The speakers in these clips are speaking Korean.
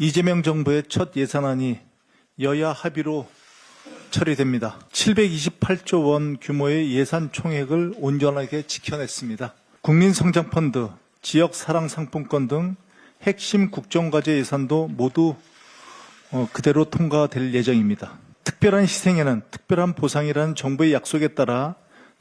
이재명 정부의 첫 예산안이 여야 합의로 처리됩니다. 728조 원 규모의 예산 총액을 온전하게 지켜냈습니다. 국민성장펀드, 지역사랑상품권 등 핵심 국정과제 예산도 모두 어, 그대로 통과될 예정입니다. 특별한 희생에는 특별한 보상이라는 정부의 약속에 따라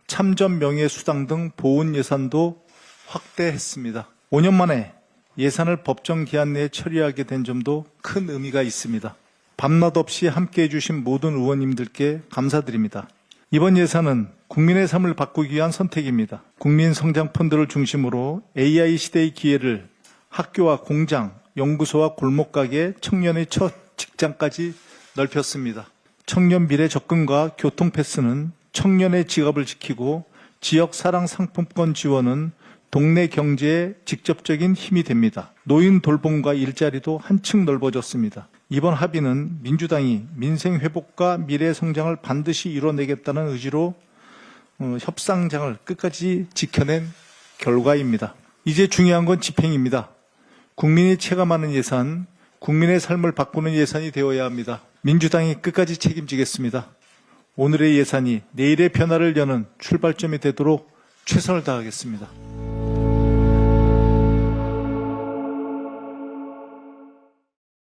참전 명예 수당 등 보훈 예산도 확대했습니다. 5년 만에 예산을 법정 기한 내에 처리하게 된 점도 큰 의미가 있습니다. 밤낮 없이 함께해 주신 모든 의원님들께 감사드립니다. 이번 예산은 국민의 삶을 바꾸기 위한 선택입니다. 국민 성장 펀드를 중심으로 AI 시대의 기회를 학교와 공장, 연구소와 골목가게 청년의 첫 직장까지 넓혔습니다. 청년 미래 접근과 교통 패스는 청년의 지갑을 지키고 지역 사랑 상품권 지원은 동네 경제에 직접적인 힘이 됩니다. 노인 돌봄과 일자리도 한층 넓어졌습니다. 이번 합의는 민주당이 민생 회복과 미래 성장을 반드시 이뤄내겠다는 의지로 어, 협상장을 끝까지 지켜낸 결과입니다. 이제 중요한 건 집행입니다. 국민이 체감하는 예산, 국민의 삶을 바꾸는 예산이 되어야 합니다. 민주당이 끝까지 책임지겠습니다. 오늘의 예산이 내일의 변화를 여는 출발점이 되도록 최선을 다하겠습니다.